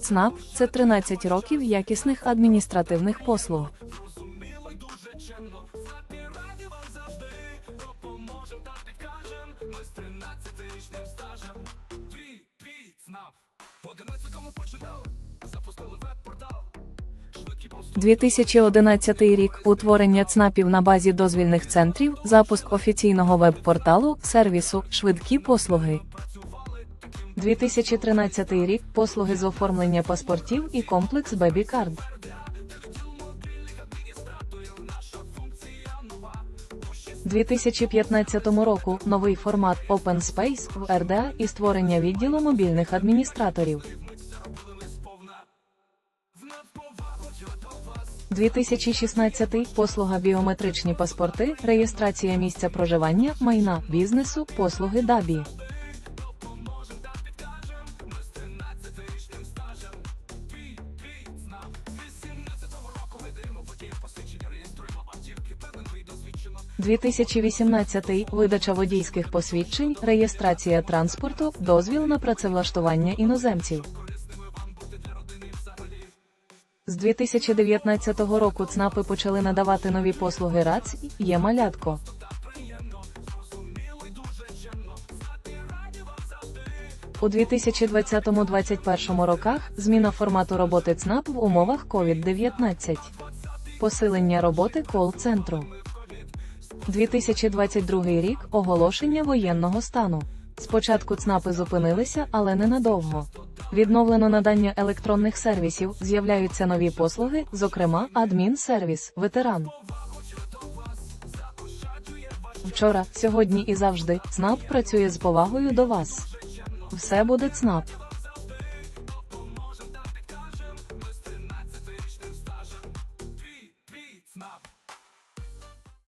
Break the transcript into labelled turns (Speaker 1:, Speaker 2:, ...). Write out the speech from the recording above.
Speaker 1: ЦНАП це 13 років якісних адміністративних послуг. – 2011 рік утворення ЦНАПів на базі дозвільних центрів, запуск офіційного веб-порталу, сервісу, швидкі послуги. 2013 рік послуги з оформлення паспортів і комплекс BabyCard. – 2015 року новий формат Open Space в РДА і створення відділу мобільних адміністраторів. 2016 послуга біометричні паспорти, реєстрація місця проживання, майна, бізнесу, послуги ДАБІ. – 2018 видача водійських посвідчень, реєстрація транспорту, дозвіл на працевлаштування іноземців. З 2019 року ЦНАПи почали надавати нові послуги РАЦ, є малятко. У 2020-2021 роках зміна формату роботи ЦНАП в умовах COVID-19. Посилення роботи кол-центру. 2022 рік оголошення воєнного стану. Спочатку ЦНАПи зупинилися, але ненадовго. Відновлено надання електронних сервісів, з'являються нові послуги, зокрема, адмінсервіс, ветеран. Вчора, сьогодні і завжди ЦНАП працює з повагою до вас. Все буде ЦНАП.